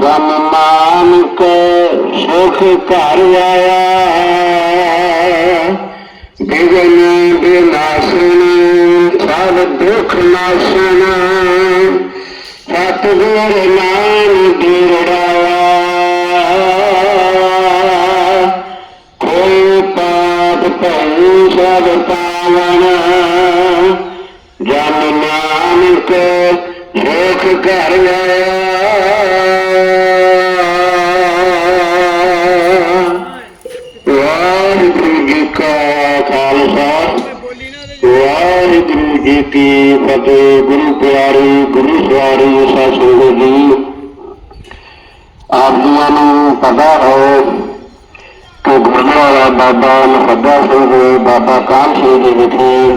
ਜਮ ਮਾਨ ਕੋ ਸੁਖ ਘਰ ਆਇਆ ਬਿਗਨ ਬਿਨਾਸਨ ਸਭ ਦੁਖ ਨਾਸਨ ਸਤਿਗੁਰ ਨਾਮ ਦਿਰੜਾਇਆ ਕੋਈ ਪਾਪ ਭਈ ਸਭ ਪਾਵਨ, ਜਨ ਨਾਨਕ ਸੁਖ ਘਰ ਆਇਆ। ਕੀ ਫਤਿਹ, ਗੁਰੂ ਪਿਆਰੇ, ਗੁਰੂ ਸਵਾਰੀ, ਸਤਿ ਜੀ। ਆਪ ਜੀਆਂ ਨੂੰ ਪਤਾ ਹੈ ਕਿ ਗੁਰਦੁਆਰਾ ਬਾਬਾ ਨਫੱਦਾ ਸਿੰਘ ਬਾਬਾ ਕਾਲ ਸਿੰਘ ਜੀ ਵਿਖੇ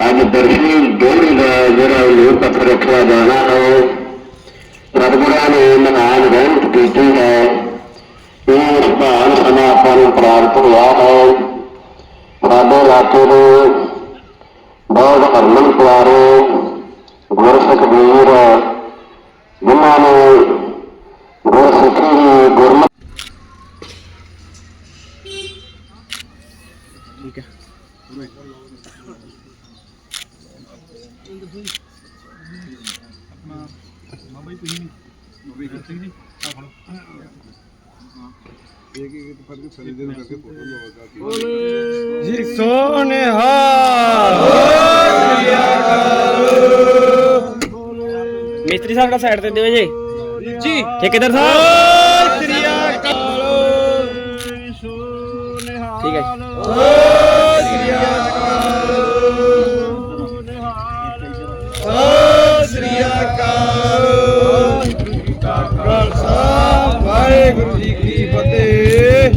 ਅੱਜ ਦਰਸ਼ਨ ਡੋਲੀ ਦਾ ਜਿਹੜਾ ਲੋਕ ਪੱਥਰ ਰੱਖਿਆ ਜਾਣਾ ਹੈ, ਸਤਿਗੁਰਾਂ ਨੇ ਮਹਾਨ ਰਹਿਮਤ ਕੀਤੀ ਹੈ। ਇਹ ਸੁਭਾਨ ਸਮਾਂ ਆਪਾਂ ਨੂੰ ਪ੍ਰਾਪਤ ਹੋਇਆ ਹੈ। ਸਾਡੇ ਇਲਾਕੇ ਦੇ ਬਹੁਤ ਹਰਮਨ ਪਿਆਰੇ ਗੁਰਸਿੱਖ ਵੀਰ ਜਿਨ੍ਹਾਂ ਨੇ ਗੁਰਸਿੱਖੀ ਦੀ ਗੁਰਮਤਿ ਜੀ ਸੋਨਿਹਾ ਮਿਸਤਰੀ ਸਾਹਿਬ ਦਾ ਸਾਈਡ ਤੇ ਦਿਓ ਜੀ। ਜੀ। ਠੇਕੇਦਾਰ ਸਾਹਿਬ। ਸ੍ਰੀ ਅਕਾਲ। ਠੀਕ ਹੈ ਜੀ। ਸ੍ਰੀ ਅਕਾਲ। ਖਾਲਸਾ ਵਾਹਿਗੁਰੂ ਜੀ ਕੀ ਫਤਿਹ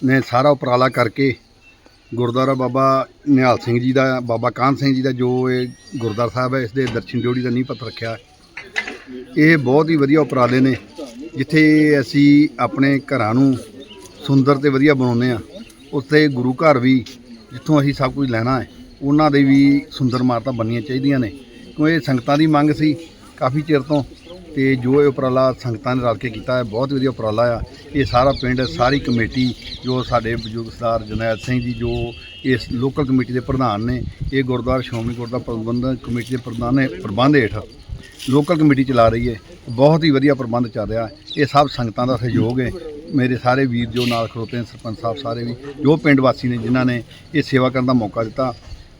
ਨੇ ਸਾਰਾ ਉਪਰਾਲਾ ਕਰਕੇ ਗੁਰਦੁਆਰਾ ਬਾਬਾ ਨਿਹਾਲ ਸਿੰਘ ਜੀ ਦਾ, ਬਾਬਾ ਕਾਨ ਸਿੰਘ ਜੀ ਦਾ, ਜੋ ਇਹ ਗੁਰਦੁਆਰਾ ਸਾਹਿਬ ਹੈ ਇਸ ਦੇ ਦਰਸ਼ਨ ਜੋੜੀ ਦਾ ਨੀਂਹ ਪੱਥਰ ਰੱਖਿਆ ਇਹ ਬਹੁਤ ਹੀ ਵਧੀਆ ਉਪਰਾਲੇ ਨੇ, ਜਿੱਥੇ ਅਸੀਂ ਆਪਣੇ ਘਰਾਂ ਨੂੰ ਸੁੰਦਰ ਤੇ ਵਧੀਆ ਬਣਾਉਂਦੇ ਆ ਉੱਥੇ ਗੁਰੂ ਘਰ ਵੀ ਜਿੱਥੋਂ ਅਸੀਂ ਸਭ ਕੁਝ ਲੈਣਾ ਹੈ, ਉਹਨਾਂ ਦੇ ਵੀ ਸੁੰਦਰ ਇਮਾਰਤਾਂ ਬਣਨੀਆਂ ਚਾਹੀਦੀਆਂ ਨੇ। ਕਿਉਂ ਇਹ ਸੰਗਤਾਂ ਦੀ ਮੰਗ ਸੀ, ਕਾਫੀ ਚਿਰ ਤੋਂ ਤੇ ਜੋ ਇਹ ਉਪਰਾਲਾ ਸੰਗਤਾਂ ਨੇ ਰਲ ਕੇ ਕੀਤਾ ਹੈ, ਬਹੁਤ ਵਧੀਆ ਉਪਰਾਲਾ ਆ। ਇਹ ਸਾਰਾ ਪਿੰਡ, ਸਾਰੀ ਕਮੇਟੀ, ਜੋ ਸਾਡੇ ਬਜ਼ੁਰਗ ਸਰਦਾਰ ਜਰਨੈਲ ਸਿੰਘ ਜੀ, ਜੋ ਇਸ ਲੋਕਲ ਕਮੇਟੀ ਦੇ ਪ੍ਰਧਾਨ ਨੇ, ਇਹ ਗੁਰਦੁਆਰਾ ਸ਼੍ਰੋਮਣੀ ਗੁਰਦੁਆਰਾ ਪ੍ਰਬੰਧਕ ਕਮੇਟੀ ਦੇ ਪ੍ਰਧਾਨ ਨੇ, ਪ੍ਰਬੰਧ ਹੇਠ ਲੋਕਲ ਕਮੇਟੀ ਚਲਾ ਰਹੀ ਹੈ। ਬਹੁਤ ਹੀ ਵਧੀਆ ਪ੍ਰਬੰਧ ਚੱਲ ਰਿਹਾ। ਇਹ ਸਭ ਸੰਗਤਾਂ ਦਾ ਸਹਿਯੋਗ ਹੈ। ਮੇਰੇ ਸਾਰੇ ਵੀਰ ਜੋ ਨਾਲ ਖੜੋਤੇ ਨੇ, ਸਰਪੰਚ ਸਾਹਿਬ ਸਾਰੇ ਵੀ, ਜੋ ਪਿੰਡ ਵਾਸੀ ਨੇ ਜਿਨ੍ਹਾਂ ਨੇ ਇਹ ਸੇਵਾ ਕਰਨ ਦਾ ਮੌਕਾ ਦਿੱਤਾ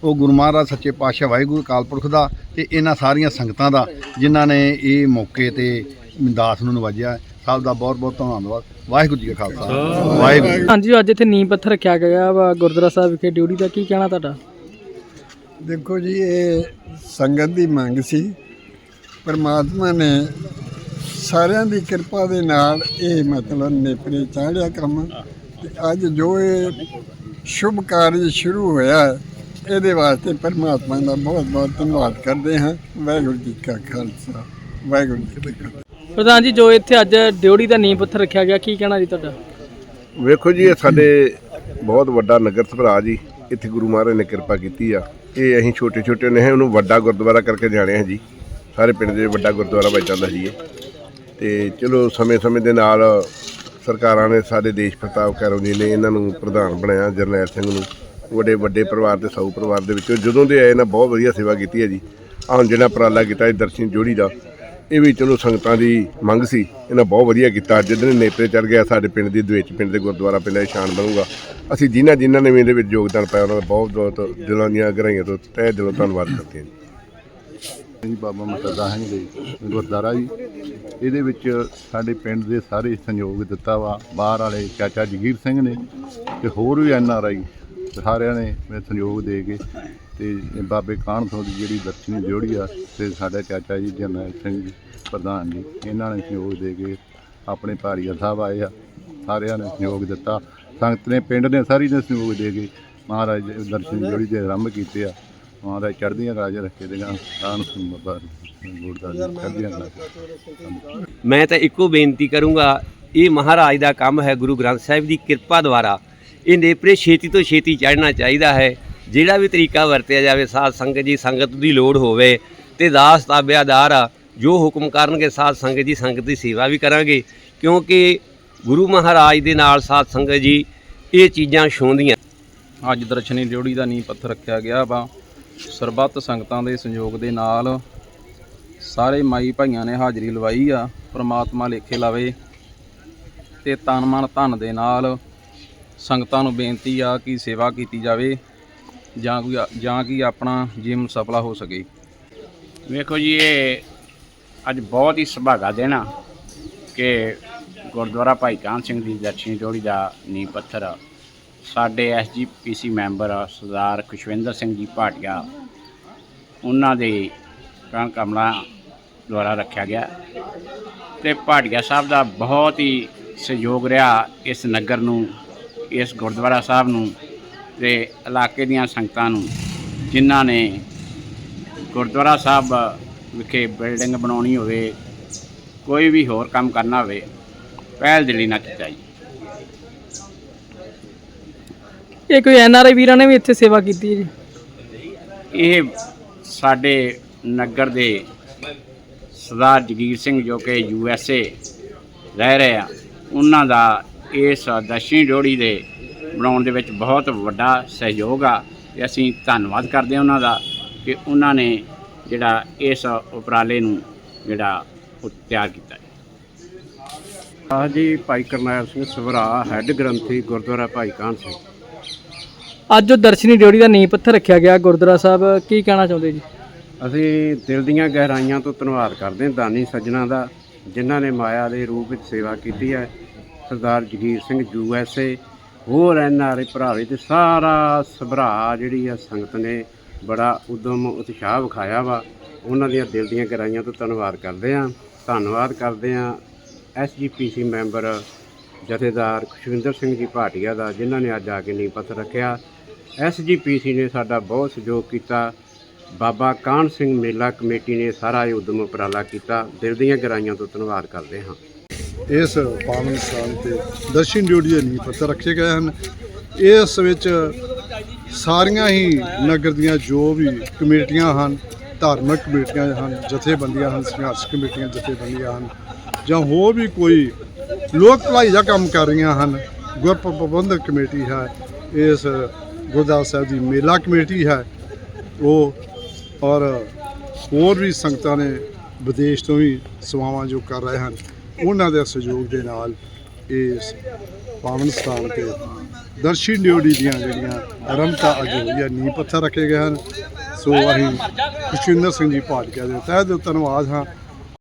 ਉਹ ਗੁਰੂ ਮਹਾਰਾਜ ਸੱਚੇ ਪਾਤਸ਼ਾਹ ਵਾਹਿਗੁਰੂ ਅਕਾਲ ਪੁਰਖ ਦਾ ਤੇ ਇਹਨਾਂ ਸਾਰੀਆਂ ਸੰਗਤਾਂ ਦਾ ਜਿਨ੍ਹਾਂ ਨੇ ਇਹ ਮੌਕੇ ਤੇ ਦਾਸ ਨੂੰ ਨਵਾਜਿਆ। ਸਭ ਦਾ ਬਹੁਤ ਬਹੁਤ ਧੰਨਵਾਦ। ਵਾਹਿਗੁਰੂ ਜੀ ਕਾ ਖਾਲਸਾ। ਵਾਹਿਗੁਰੂ ਹਾਂਜੀ ਅੱਜ ਇੱਥੇ ਨੀਂਹ ਪੱਥਰ ਰੱਖਿਆ ਗਿਆ ਵਾ ਗੁਰਦੁਆਰਾ ਸਾਹਿਬ ਵਿਖੇ ਡਿਊਟੀ ਦਾ ਕੀ ਕਹਿਣਾ ਤੁਹਾਡਾ? ਦੇਖੋ ਜੀ ਇਹ ਸੰਗਤ ਦੀ ਮੰਗ ਸੀ। ਪਰਮਾਤਮਾ ਨੇ ਸਾਰਿਆਂ ਦੀ ਕਿਰਪਾ ਦੇ ਨਾਲ ਇਹ ਮਤਲਬ ਨੇਪਰੇ ਚਾੜਿਆ ਕੰਮ। ਤੇ ਅੱਜ ਜੋ ਇਹ ਸ਼ੁਭ ਕਾਰਜ ਸ਼ੁਰੂ ਹੋਇਆ ਹੈ, ਇਹਦੇ ਵਾਸਤੇ ਪਰਮਾਤਮਾ ਦਾ ਬਹੁਤ ਬਹੁਤ ਧੰਨਵਾਦ ਕਰਦੇ ਹਾਂ। ਵਾਹਿਗੁਰੂ ਜੀ ਕਾ ਖਾਲਸਾ ਵਾਹਿਗੁਰੂ ਜੀ ਕੀ ਫਤਿਹ। ਪ੍ਰਧਾਨ ਜੀ ਜੋ ਇੱਥੇ ਅੱਜ ਡਿਊਟੀ ਦਾ ਨੀਂਹ ਪੱਥਰ ਰੱਖਿਆ ਗਿਆ ਕੀ ਕਹਿਣਾ ਜੀ ਤੁਹਾਡਾ? ਵੇਖੋ ਜੀ ਇਹ ਸਾਡੇ ਬਹੁਤ ਵੱਡਾ ਨਗਰ ਸਭਰਾ ਜੀ ਇੱਥੇ ਗੁਰੂ ਮਹਾਰਾਜ ਨੇ ਕਿਰਪਾ ਕੀਤੀ ਆ। ਇਹ ਅਸੀਂ ਛੋਟੇ ਛੋਟੇ ਨੇ ਉਹਨੂੰ ਵੱਡਾ ਗੁਰਦੁਆਰਾ ਕਰਕੇ ਜਾਣਿਆ ਜੀ। ਸਾਰੇ ਪਿੰਡ ਦੇ ਵੱਡਾ ਗੁਰਦੁਆਰਾ ਬਣ ਜਾਂਦਾ ਜੀ ਇਹ। ਤੇ ਚਲੋ ਸਮੇਂ-ਸਮੇਂ ਦੇ ਨਾਲ ਸਰਕਾਰਾਂ ਨੇ ਸਾਡੇ ਦੇਸ਼ ਪ੍ਰਤਾਪ ਕਰੋ ਜੀ ਨੇ ਇਹਨਾਂ ਨੂੰ ਪ੍ਰਧਾਨ ਬਣਾਇਆ ਜਰਨੈਲ ਸਿੰਘ ਨੂੰ। ਵੱਡੇ ਵੱਡੇ ਪਰਿਵਾਰ ਦੇ ਸੌ ਪਰਿਵਾਰ ਦੇ ਵਿੱਚੋਂ ਜਦੋਂ ਦੇ ਆਏ ਨਾ ਬਹੁਤ ਵਧੀਆ ਸੇਵਾ ਕੀਤੀ ਹੈ ਜੀ। ਆਹ ਹੁਣ ਜਿਹੜਾ ਉਪਰਾਲਾ ਕੀਤਾ ਇਹ ਦਰਸ਼ਨ ਜੋੜੀ ਦਾ, ਇਹ ਵੀ ਚਲੋ ਸੰਗਤਾਂ ਦੀ ਮੰਗ ਸੀ। ਇਹਨਾਂ ਬਹੁਤ ਵਧੀਆ ਕੀਤਾ। ਜਿੱਦਣ ਨੇਪਰੇ ਚੜ ਗਿਆ, ਸਾਡੇ ਪਿੰਡ ਦੀ ਦਵੇਚ ਪਿੰਡ ਦੇ ਗੁਰਦੁਆਰਾ ਪਹਿਲਾਂ ਇਹ ਬਣੂਗਾ। ਅਸੀਂ ਜਿਨ੍ਹਾਂ ਜਿਨ੍ਹਾਂ ਨੇ ਵੀ ਇਹਦੇ ਵਿੱਚ ਯੋਗਦਾਨ ਪਾਇਆ, ਉਹਨਾਂ ਦਾ ਬਹੁਤ ਬਹੁਤ ਦਿਲਾਂ ਦੀਆਂ ਗਹਿਰਾਈਆਂ ਤੋਂ ਤਹਿ ਦਿਲੋਂ ਧੰਨਵਾਦ ਕਰਦੇ ਹਾਂ ਜੀ। ਬਾਬਾ ਮਤਦਾ ਸਿੰਘ ਦੇ ਗੁਰਦਾਰਾ ਜੀ। ਇਹਦੇ ਵਿੱਚ ਸਾਡੇ ਪਿੰਡ ਦੇ ਸਾਰੇ ਸਹਿਯੋਗ ਦਿੱਤਾ ਵਾ। ਬਾਹਰ ਵਾਲੇ ਚਾਚਾ ਜਗੀਰ ਸਿੰਘ ਨੇ ਤੇ ਹੋਰ ਵੀ ਐਨ ਆਰ ਆਈ ਸਾਰਿਆਂ ਨੇ ਮੇਰੇ ਸਹਿਯੋਗ ਦੇ ਕੇ ਤੇ ਬਾਬੇ ਕਾਹਨ ਤੋਂ ਦੀ ਜਿਹੜੀ ਦਰਸ਼ਨੀ ਜੋੜੀ ਆ ਤੇ ਸਾਡੇ ਚਾਚਾ ਜੀ ਜਰਨੈਲ ਸਿੰਘ ਜੀ ਪ੍ਰਧਾਨ ਜੀ, ਇਹਨਾਂ ਨੇ ਸਹਿਯੋਗ ਦੇ ਕੇ ਆਪਣੇ ਭਾਰੀਆ ਸਾਹਿਬ ਆਏ ਆ, ਸਾਰਿਆਂ ਨੇ ਸਹਿਯੋਗ ਦਿੱਤਾ। ਸੰਗਤ ਨੇ, ਪਿੰਡ ਨੇ ਸਾਰੀ ਨੇ ਸਹਿਯੋਗ ਦੇ ਕੇ ਮਹਾਰਾਜ ਦਰਸ਼ਨ ਜੋੜੀ ਦੇ ਆਰੰਭ ਕੀਤੇ ਆ। ਮਹਾਰਾਜ ਚੜ੍ਹਦੀਆਂ ਰਾਜ ਰੱਖੇ ਦੇਗਾ ਕਾਹਨ ਸਿੰਘ ਬਾਬਾ ਮੈਂ ਤਾਂ ਇੱਕੋ ਬੇਨਤੀ ਕਰੂੰਗਾ, ਇਹ ਮਹਾਰਾਜ ਦਾ ਕੰਮ ਹੈ ਗੁਰੂ ਗ੍ਰੰਥ ਸਾਹਿਬ ਦੀ ਕਿਰਪਾ ਦੁਆਰਾ ਇਹ ਨੇਪਰੇ ਛੇਤੀ ਤੋਂ ਛੇਤੀ ਚੜ੍ਹਨਾ ਚਾਹੀਦਾ ਹੈ। ਜਿਹੜਾ ਵੀ ਤਰੀਕਾ ਵਰਤਿਆ ਜਾਵੇ, ਸਾਧ ਸੰਗਤ ਜੀ, ਸੰਗਤ ਦੀ ਲੋੜ ਹੋਵੇ ਤੇ ਦਾਸ ਤਾਬਿਆਦਾਰ ਆ, ਜੋ ਹੁਕਮ ਕਰਨਗੇ, ਸਾਧ ਸੰਗਤ ਜੀ, ਸੰਗਤ ਦੀ ਸੇਵਾ ਵੀ ਕਰਾਂਗੇ। ਕਿਉਂਕਿ ਗੁਰੂ ਮਹਾਰਾਜ ਦੇ ਨਾਲ ਸਾਧ ਸੰਗਤ ਜੀ, ਇਹ ਚੀਜ਼ਾਂ ਛੋਂਦੀਆਂ ਅੱਜ ਦਰਸ਼ਨੀ ਡਿਊੜੀ ਦਾ ਨੀਂਹ ਪੱਥਰ ਰੱਖਿਆ ਗਿਆ ਵਾ। ਸਰਬੱਤ ਸੰਗਤਾਂ ਦੇ ਸੰਯੋਗ ਦੇ ਨਾਲ ਸਾਰੇ ਮਾਈ ਭਾਈਆਂ ਨੇ ਹਾਜ਼ਰੀ ਲਵਾਈ ਆ, ਪ੍ਰਮਾਤਮਾ ਲੇਖੇ ਲਾਵੇ ਤੇ ਤਨ ਮਨ ਧਨ ਦੇ ਨਾਲ ਸੰਗਤਾਂ ਨੂੰ ਬੇਨਤੀ ਆ ਕਿ ਸੇਵਾ ਕੀਤੀ ਜਾਵੇ ਜਾਂ ਕੋਈ ਜਾਂ ਕਿ ਆਪਣਾ ਜਿਮ ਸਫਲਾ ਹੋ ਸਕੇ। ਵੇਖੋ ਜੀ, ਇਹ ਅੱਜ ਬਹੁਤ ਹੀ ਸੁਭਾਗਾ ਦਿਨ ਆ ਕਿ ਗੁਰਦੁਆਰਾ ਭਾਈ ਕਾਨ ਸਿੰਘ ਦੀ ਦਰਸ਼ਨੀ ਜੋੜੀ ਦਾ ਨੀਂਹ ਪੱਥਰ ਸਾਡੇ ਐਸਜੀਪੀਸੀ ਮੈਂਬਰ ਸਰਦਾਰ ਖੁਸ਼ਵਿੰਦਰ ਸਿੰਘ ਜੀ ਭਾਟੀਆ, ਉਹਨਾਂ ਦੇ ਕਣ ਕਮਲਾ ਦੁਆਰਾ ਰੱਖਿਆ ਗਿਆ। ਤੇ ਭਾਟੀਆ ਸਾਹਿਬ ਦਾ ਬਹੁਤ ਹੀ ਸਹਿਯੋਗ ਰਿਹਾ ਇਸ ਨਗਰ ਨੂੰ ਇਸ ਗੁਰਦੁਆਰਾ ਸਾਹਿਬ ਨੂੰ ਤੇ ਇਲਾਕੇ ਦੀਆਂ ਸੰਗਤਾਂ ਨੂੰ ਜਿਨ੍ਹਾਂ ਨੇ ਗੁਰਦੁਆਰਾ ਸਾਹਿਬ ਵਿਖੇ ਬਿਲਡਿੰਗ ਬਣਾਉਣੀ ਹੋਵੇ ਕੋਈ ਵੀ ਹੋਰ ਕੰਮ ਕਰਨਾ ਹੋਵੇ ਪਹਿਲ ਦਿਲੀ ਨਾਲ ਕੀਤਾ ਜੀ। ਇਹ ਕੋਈ ਐਨ ਆਰ ਆਈ ਵੀਰਾਂ ਨੇ ਵੀ ਇੱਥੇ ਸੇਵਾ ਕੀਤੀ ਹੈ ਜੀ? ਇਹ ਸਾਡੇ ਨਗਰ ਦੇ ਸਰਦਾਰ ਜਗੀਰ ਸਿੰਘ ਜੋ ਕਿ ਯੂ ਐਸ ਏ ਰਹਿ ਰਹੇ ਆ ਉਹਨਾਂ ਦਾ ਇਸ ਦਸ਼ਣੀ ਡੋੜੀ ਦੇ ਬਣਾਉਣ ਦੇ ਵਿੱਚ ਬਹੁਤ ਵੱਡਾ ਸਹਿਯੋਗ ਆ ਤੇ ਅਸੀਂ ਧੰਨਵਾਦ ਕਰਦੇ ਹਾਂ ਉਹਨਾਂ ਦਾ ਕਿ ਉਹਨਾਂ ਨੇ ਜਿਹੜਾ ਇਸ ਉਪਰਾਲੇ ਨੂੰ ਜਿਹੜਾ ਉਹ ਤਿਆਰ ਕੀਤਾ ਆ ਜੀ ਭਾਈ ਕਰਨੈਲ ਸਿੰਘ ਸਵਰਾ ਹੈੱਡ ਗ੍ਰੰਥੀ ਗੁਰਦੁਆਰਾ ਭਾਈ ਕਾਹਨ ਸਿੰਘ। ਅੱਜ ਜੋ ਦਰਸ਼ਨੀ ਡਿਊਟੀ ਦਾ ਨੀਂਹ ਪੱਥਰ ਰੱਖਿਆ ਗਿਆ ਗੁਰਦੁਆਰਾ ਸਾਹਿਬ ਕੀ ਕਹਿਣਾ ਚਾਹੁੰਦੇ ਜੀ? ਅਸੀਂ ਦਿਲ ਦੀਆਂ ਗਹਿਰਾਈਆਂ ਤੋਂ ਧੰਨਵਾਦ ਕਰਦੇ ਹਾਂ ਦਾਨੀ ਸੱਜਣਾ ਦਾ ਜਿਨ੍ਹਾਂ ਨੇ ਮਾਇਆ ਦੇ ਰੂਪ ਵਿੱਚ ਸੇਵਾ ਕੀਤੀ ਹੈ। Sardar Jagir Singh U S A, ਹੋਰ ਐਨ ਆਰ ਆਈ ਭਰਾਵੇ ਤੇ ਸਾਰਾ ਸਭਰਾ ਜਿਹੜੀ ਆ ਸੰਗਤ ਨੇ ਬੜਾ ਉਦਮ ਉਤਸ਼ਾਹ ਵਿਖਾਇਆ ਵਾ। ਉਹਨਾਂ ਦੀਆਂ ਦਿਲ ਦੀਆਂ ਗਹਿਰਾਈਆਂ ਤੋਂ ਧੰਨਵਾਦ ਕਰਦੇ ਹਾਂ। ਧੰਨਵਾਦ ਕਰਦੇ ਹਾਂ ਐਸ ਜੀ ਪੀ ਸੀ ਮੈਂਬਰ ਜਥੇਦਾਰ ਖੁਸ਼ਵਿੰਦਰ ਸਿੰਘ ਜੀ ਭਾਟੀਆ ਦਾ, ਜਿਨ੍ਹਾਂ ਨੇ ਅੱਜ ਆ ਕੇ ਨੀਂਹ ਪੱਥਰ ਰੱਖਿਆ। ਐਸ ਜੀ ਪੀ ਸੀ ਨੇ ਸਾਡਾ ਬਹੁਤ ਸਹਿਯੋਗ ਕੀਤਾ। ਬਾਬਾ ਕਾਹਨ ਸਿੰਘ ਮੇਲਾ ਕਮੇਟੀ ਨੇ ਸਾਰਾ ਇਹ ਉਦਮ ਉਪਰਾਲਾ ਕੀਤਾ। ਦਿਲ ਦੀਆਂ ਗਹਿਰਾਈਆਂ ਤੋਂ ਧੰਨਵਾਦ ਕਰਦੇ ਹਾਂ। ਇਸ ਪਾਵਨ ਸਥਾਨ ਤੇ ਦਰਸ਼ਨ ਡਿਊਟੀ ਦੇ ਨੀਂਹ ਪੱਥਰ ਰੱਖੇ ਗਏ ਹਨ। ਇਸ ਵਿੱਚ ਸਾਰੀਆਂ ਹੀ ਨਗਰ ਦੀਆਂ ਜੋ ਵੀ ਕਮੇਟੀਆਂ ਹਨ, ਧਾਰਮਿਕ ਕਮੇਟੀਆਂ ਹਨ, ਜਥੇਬੰਦੀਆਂ ਹਨ, ਸੰਘਰਸ਼ ਕਮੇਟੀਆਂ, ਜਥੇਬੰਦੀਆਂ ਹਨ ਜਾਂ ਹੋਰ ਵੀ ਕੋਈ ਲੋਕ ਭਲਾਈ ਦਾ ਕੰਮ ਕਰ ਰਹੀਆਂ ਹਨ ਗੁਰ ਪ੍ਰਬੰਧਕ ਕਮੇਟੀ ਹੈ, ਇਸ ਗੁਰਦੁਆਰਾ ਸਾਹਿਬ ਦੀ ਮੇਲਾ ਕਮੇਟੀ ਹੈ, ਉਹ ਔਰ ਹੋਰ ਵੀ ਸੰਗਤਾਂ ਨੇ ਵਿਦੇਸ਼ ਤੋਂ ਵੀ ਸੇਵਾਵਾਂ ਜੋ ਕਰ ਰਹੇ ਹਨ। ਉਹਨਾਂ ਦੇ ਸਹਿਯੋਗ ਦੇ ਨਾਲ ਇਸ ਪਾਵਨ ਸਥਾਨ ਤੇ ਦਰਸ਼ੀ ਡਿਊਟੀ ਦੀਆਂ ਜਿਹੜੀਆਂ ਆਰੰਭਤਾ ਅੱਜ ਹੋਈ ਹੈ ਨੀਂਹ ਪੱਥਰ ਰੱਖੇ ਗਏ ਹਨ। ਸੋ ਅਸੀਂ ਖੁਸ਼ਿੰਦਰ ਸਿੰਘ ਜੀ ਭਾਟੀਆ ਦੇ ਤਹਿ ਦਿਲ ਧੰਨਵਾਦ ਹਾਂ।